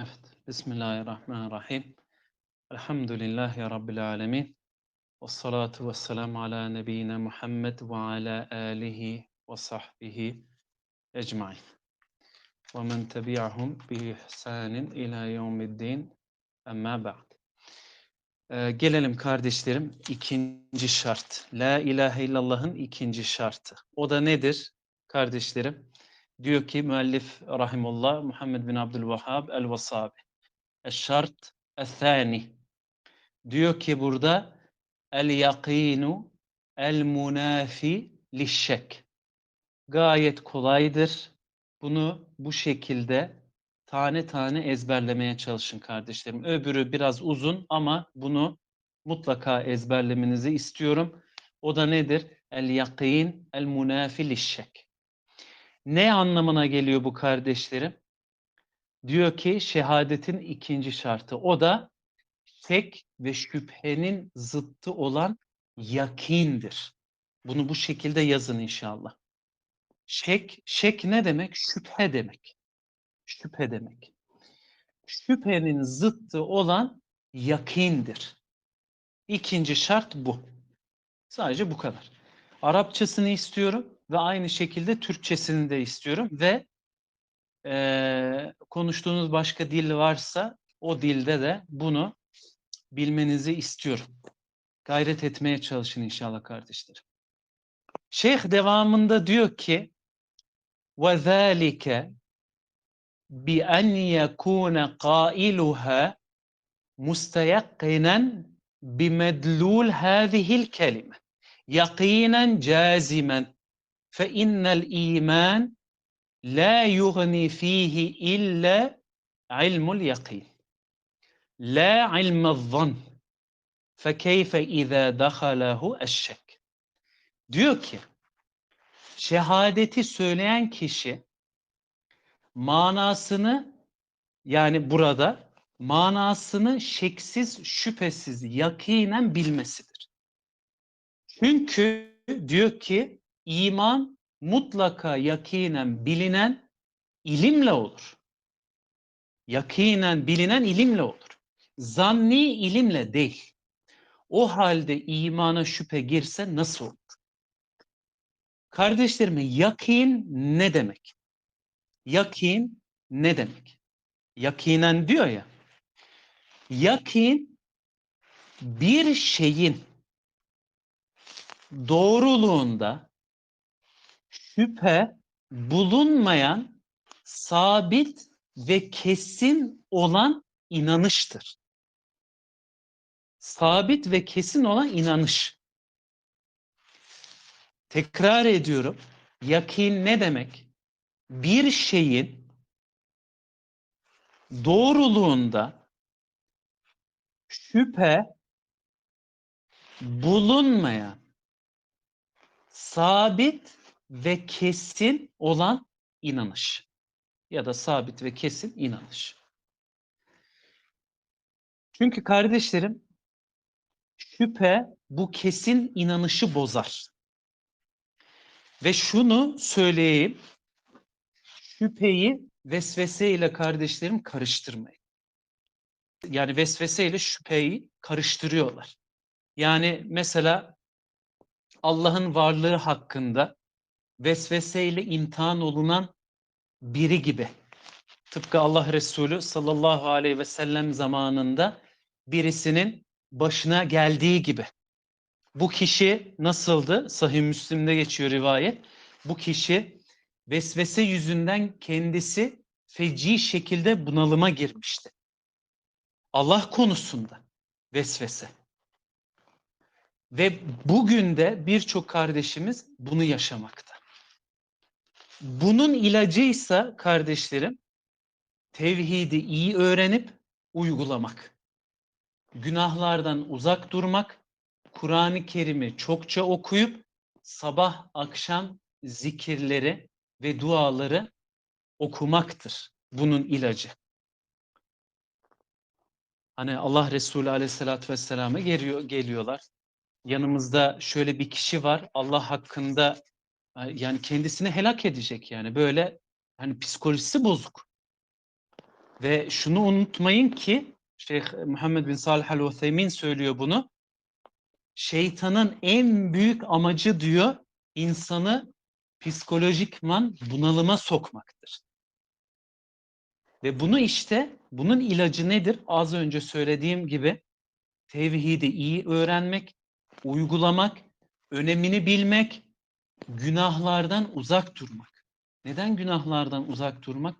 Evet. Bismillahirrahmanirrahim. Elhamdülillahi Rabbil alemin. Ve salatu ve selamu ala nebiyyina Muhammed ve ala alihi ve sahbihi ecmain. Ve men tebi'ahum bi ihsanin ila yevmiddin. Amma ba'd. Ee, gelelim kardeşlerim ikinci şart. La ilahe illallah'ın ikinci şartı. O da nedir kardeşlerim? Diyor ki müellif rahimullah Muhammed bin Abdülvahhab el-Vasabi. Şart el-thani. Diyor ki burada el-yakinu el-munafi lişşek. Gayet kolaydır. Bunu bu şekilde tane tane ezberlemeye çalışın kardeşlerim. Öbürü biraz uzun ama bunu mutlaka ezberlemenizi istiyorum. O da nedir? El-yakin el-munafi lişşek. Ne anlamına geliyor bu kardeşlerim? Diyor ki şehadetin ikinci şartı. O da şek ve şüphenin zıttı olan yakindir. Bunu bu şekilde yazın inşallah. Şek, şek ne demek? Şüphe demek. Şüphe demek. Şüphenin zıttı olan yakindir. İkinci şart bu. Sadece bu kadar. Arapçasını istiyorum ve aynı şekilde Türkçesini de istiyorum ve e, konuştuğunuz başka dil varsa o dilde de bunu bilmenizi istiyorum. Gayret etmeye çalışın inşallah kardeşlerim. Şeyh devamında diyor ki وَذَٰلِكَ بِأَنْ يَكُونَ قَائِلُهَا مُسْتَيَقِّنًا بِمَدْلُولْ هَذِهِ الْكَلِمَةِ يَقِينًا جَازِمًا fe innel iman la yugni fihi illa ilmul yakin. La ilme zan. Fe keyfe izâ dahalehu eşşek. Diyor ki, şehadeti söyleyen kişi manasını yani burada manasını şeksiz, şüphesiz, yakinen bilmesidir. Çünkü diyor ki iman mutlaka yakinen bilinen ilimle olur. Yakinen bilinen ilimle olur. Zanni ilimle değil. O halde imana şüphe girse nasıl olur? Kardeşlerim yakin ne demek? Yakin ne demek? Yakinen diyor ya. Yakin bir şeyin doğruluğunda şüphe bulunmayan sabit ve kesin olan inanıştır. Sabit ve kesin olan inanış. Tekrar ediyorum. Yakin ne demek? Bir şeyin doğruluğunda şüphe bulunmayan sabit ve kesin olan inanış ya da sabit ve kesin inanış. Çünkü kardeşlerim şüphe bu kesin inanışı bozar. Ve şunu söyleyeyim. Şüpheyi vesvese ile kardeşlerim karıştırmayın. Yani vesvese ile şüpheyi karıştırıyorlar. Yani mesela Allah'ın varlığı hakkında vesveseyle imtihan olunan biri gibi. Tıpkı Allah Resulü sallallahu aleyhi ve sellem zamanında birisinin başına geldiği gibi. Bu kişi nasıldı? Sahih Müslim'de geçiyor rivayet. Bu kişi vesvese yüzünden kendisi feci şekilde bunalıma girmişti. Allah konusunda vesvese. Ve bugün de birçok kardeşimiz bunu yaşamakta. Bunun ilacıysa kardeşlerim tevhidi iyi öğrenip uygulamak. Günahlardan uzak durmak, Kur'an-ı Kerim'i çokça okuyup sabah akşam zikirleri ve duaları okumaktır bunun ilacı. Hani Allah Resulü Aleyhisselatü Vesselam'a geliyor, geliyorlar. Yanımızda şöyle bir kişi var. Allah hakkında yani kendisini helak edecek yani böyle hani psikolojisi bozuk. Ve şunu unutmayın ki Şeyh Muhammed bin Salih el-Utheymin söylüyor bunu. Şeytanın en büyük amacı diyor insanı psikolojikman bunalıma sokmaktır. Ve bunu işte bunun ilacı nedir? Az önce söylediğim gibi tevhidi iyi öğrenmek, uygulamak, önemini bilmek, günahlardan uzak durmak. Neden günahlardan uzak durmak?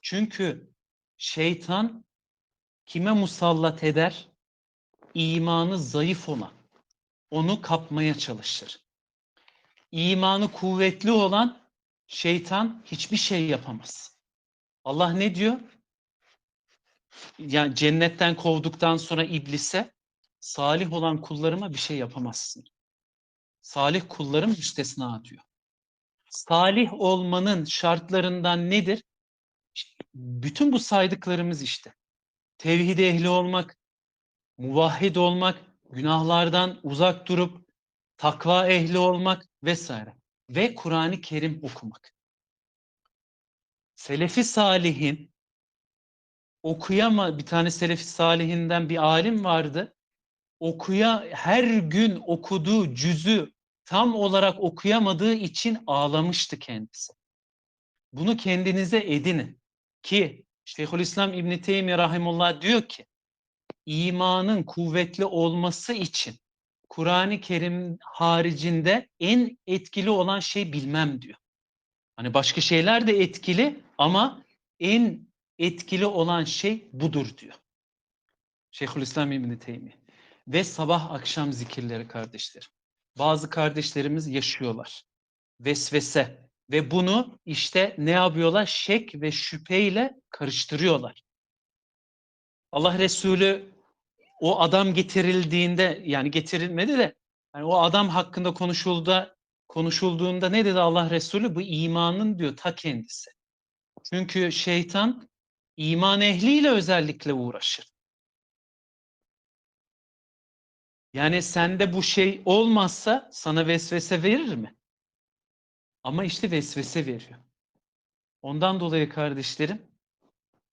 Çünkü şeytan kime musallat eder? İmanı zayıf olan. Onu kapmaya çalışır. İmanı kuvvetli olan şeytan hiçbir şey yapamaz. Allah ne diyor? Yani cennetten kovduktan sonra iblise salih olan kullarıma bir şey yapamazsın. Salih kullarım müstesna diyor. Salih olmanın şartlarından nedir? bütün bu saydıklarımız işte. Tevhid ehli olmak, muvahhid olmak, günahlardan uzak durup takva ehli olmak vesaire. Ve Kur'an-ı Kerim okumak. Selefi Salih'in okuyama bir tane Selefi Salih'inden bir alim vardı. Okuya her gün okuduğu cüzü tam olarak okuyamadığı için ağlamıştı kendisi. Bunu kendinize edinin ki Şeyhülislam İbn Teymi rahimullah diyor ki imanın kuvvetli olması için Kur'an-ı Kerim haricinde en etkili olan şey bilmem diyor. Hani başka şeyler de etkili ama en etkili olan şey budur diyor. Şeyhülislam İbn Teymi. Ve sabah akşam zikirleri kardeşler. Bazı kardeşlerimiz yaşıyorlar. Vesvese ve bunu işte ne yapıyorlar? Şek ve şüpheyle karıştırıyorlar. Allah Resulü o adam getirildiğinde yani getirilmedi de yani o adam hakkında konuşulda konuşulduğunda ne dedi Allah Resulü? Bu imanın diyor ta kendisi. Çünkü şeytan iman ehliyle özellikle uğraşır. Yani sende bu şey olmazsa sana vesvese verir mi? Ama işte vesvese veriyor. Ondan dolayı kardeşlerim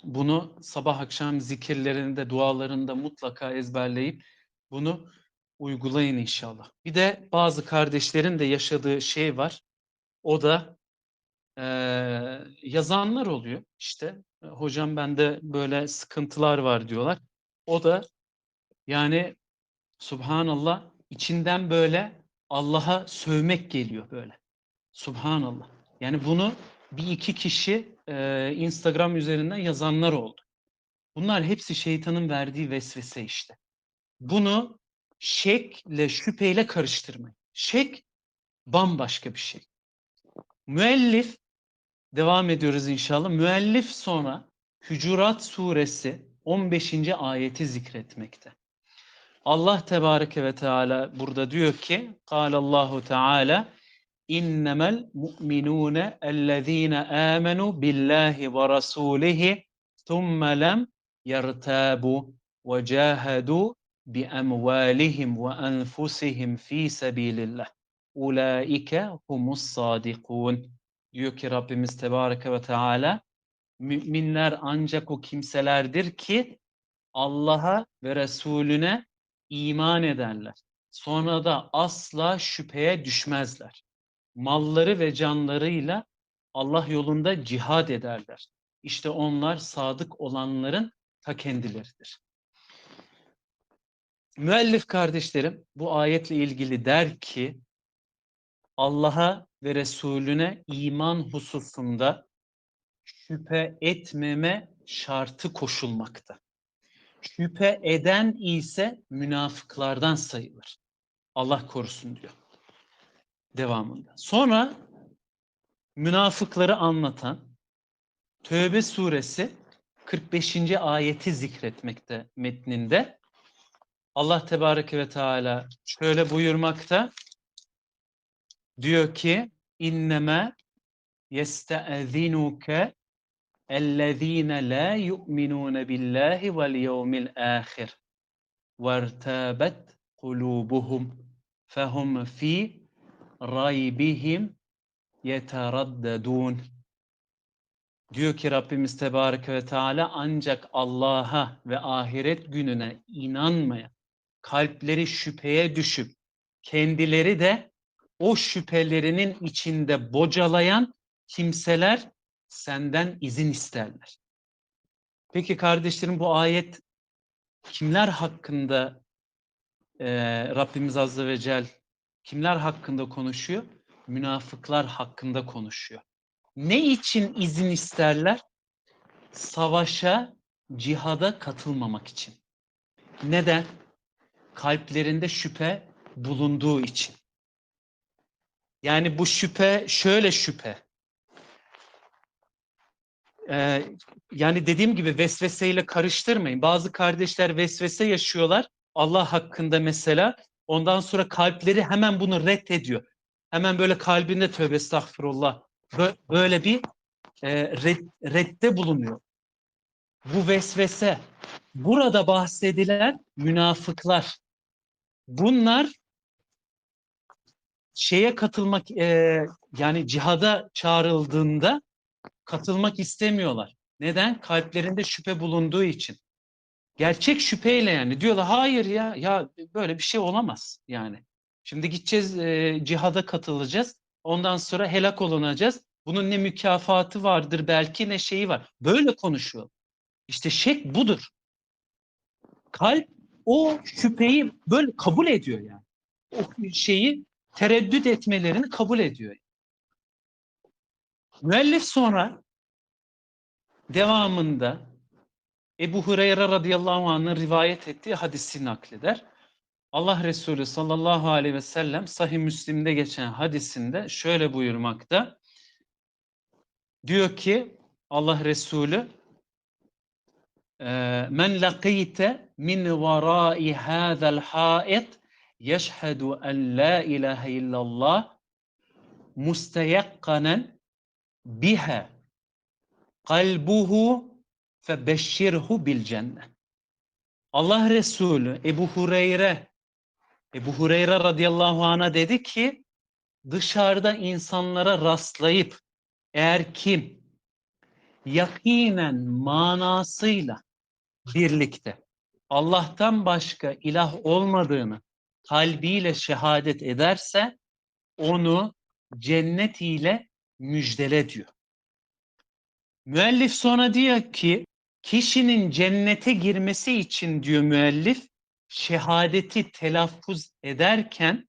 bunu sabah akşam zikirlerinde, dualarında mutlaka ezberleyip bunu uygulayın inşallah. Bir de bazı kardeşlerin de yaşadığı şey var. O da e, yazanlar oluyor. İşte hocam bende böyle sıkıntılar var diyorlar. O da yani subhanallah içinden böyle Allah'a sövmek geliyor böyle. Subhanallah. Yani bunu bir iki kişi e, Instagram üzerinden yazanlar oldu. Bunlar hepsi şeytanın verdiği vesvese işte. Bunu şekle, şüpheyle karıştırmayın. Şek bambaşka bir şey. Müellif, devam ediyoruz inşallah. Müellif sonra Hücurat suresi 15. ayeti zikretmekte. Allah Tebareke ve Teala burada diyor ki, Allahu Teala innemel mu'minune ellezine amenu billahi ve rasulihi thumme lem yertabu ve cahadu bi emvalihim ve enfusihim fi sebilillah. Ulaike humus sadikun. Diyor ki Rabbimiz Tebareke ve Teala müminler ancak o kimselerdir ki Allah'a ve Resulüne iman ederler. Sonra da asla şüpheye düşmezler malları ve canlarıyla Allah yolunda cihad ederler. İşte onlar sadık olanların ta kendileridir. Müellif kardeşlerim bu ayetle ilgili der ki Allah'a ve Resulüne iman hususunda şüphe etmeme şartı koşulmakta. Şüphe eden ise münafıklardan sayılır. Allah korusun diyor devamında. Sonra münafıkları anlatan Tövbe suresi 45. ayeti zikretmekte metninde. Allah Tebareke ve Teala şöyle buyurmakta. Diyor ki inneme yeste'zinuke la yu'minune billahi vel yevmil ahir vertabet kulubuhum fehum fi raybihim yeteraddedun. Diyor ki Rabbimiz Tebareke ve Teala ancak Allah'a ve ahiret gününe inanmayan, kalpleri şüpheye düşüp kendileri de o şüphelerinin içinde bocalayan kimseler senden izin isterler. Peki kardeşlerim bu ayet kimler hakkında e, Rabbimiz Azze ve Celle kimler hakkında konuşuyor? Münafıklar hakkında konuşuyor. Ne için izin isterler? Savaşa, cihada katılmamak için. Neden? Kalplerinde şüphe bulunduğu için. Yani bu şüphe şöyle şüphe. Ee, yani dediğim gibi vesveseyle karıştırmayın. Bazı kardeşler vesvese yaşıyorlar Allah hakkında mesela. Ondan sonra kalpleri hemen bunu reddediyor. Hemen böyle kalbinde tövbe estağfurullah. Böyle bir e, red, redde bulunuyor. Bu vesvese. Burada bahsedilen münafıklar. Bunlar şeye katılmak e, yani cihada çağrıldığında katılmak istemiyorlar. Neden? Kalplerinde şüphe bulunduğu için. Gerçek şüpheyle yani diyorlar hayır ya ya böyle bir şey olamaz yani. Şimdi gideceğiz e, cihada katılacağız. Ondan sonra helak olunacağız. Bunun ne mükafatı vardır belki ne şeyi var. Böyle konuşuyor. İşte şek budur. Kalp o şüpheyi böyle kabul ediyor yani. O şeyi tereddüt etmelerini kabul ediyor. Müellif sonra devamında Ebu Hureyre radıyallahu anh'ın rivayet ettiği hadisi nakleder. Allah Resulü sallallahu aleyhi ve sellem sahih Müslim'de geçen hadisinde şöyle buyurmakta. Diyor ki Allah Resulü men laqite min varai hadal hait yeşhedü en la ilahe illallah musteyakkanen biha kalbuhu febeşşirhu bil cennet. Allah Resulü Ebu Hureyre Ebu Hureyre radıyallahu anh'a dedi ki dışarıda insanlara rastlayıp eğer kim yakinen manasıyla birlikte Allah'tan başka ilah olmadığını kalbiyle şehadet ederse onu cennet ile müjdele diyor. Müellif sonra diyor ki kişinin cennete girmesi için diyor müellif şehadeti telaffuz ederken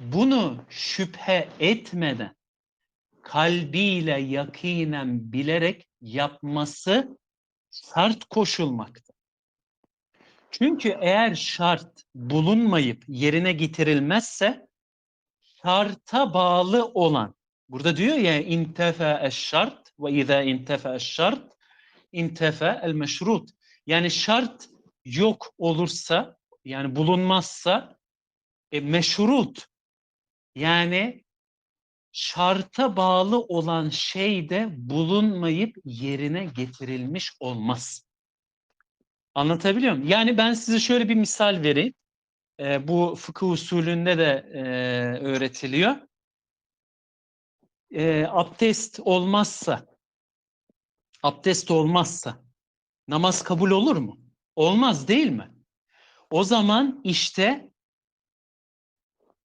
bunu şüphe etmeden kalbiyle yakinen bilerek yapması şart koşulmakta. Çünkü eğer şart bulunmayıp yerine getirilmezse şarta bağlı olan burada diyor ya intefe eş şart ve izâ intefe eş şart intefe el meşrut. Yani şart yok olursa yani bulunmazsa e, meşrut yani şarta bağlı olan şey de bulunmayıp yerine getirilmiş olmaz. Anlatabiliyor muyum? Yani ben size şöyle bir misal vereyim. E, bu fıkıh usulünde de e, öğretiliyor. E, abdest olmazsa, abdest olmazsa namaz kabul olur mu? Olmaz değil mi? O zaman işte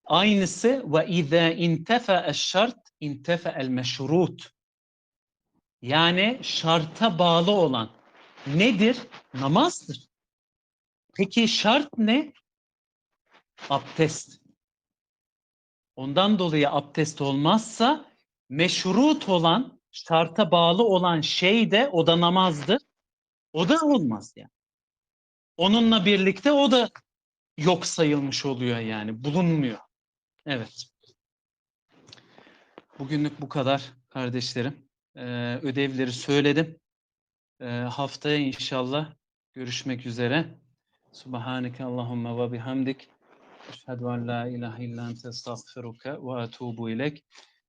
aynısı ve izâ intefe şart intefe el meşrut. Yani şarta bağlı olan nedir? Namazdır. Peki şart ne? Abdest. Ondan dolayı abdest olmazsa meşrut olan, şarta bağlı olan şey de o da namazdır. O da olmaz yani. Onunla birlikte o da yok sayılmış oluyor yani. Bulunmuyor. Evet. Bugünlük bu kadar kardeşlerim. Ee, ödevleri söyledim. Ee, haftaya inşallah görüşmek üzere. Subhaneke Allahumma ve bihamdik. Eşhedü en la ilahe illa ente estağfiruke ve etubu ilek.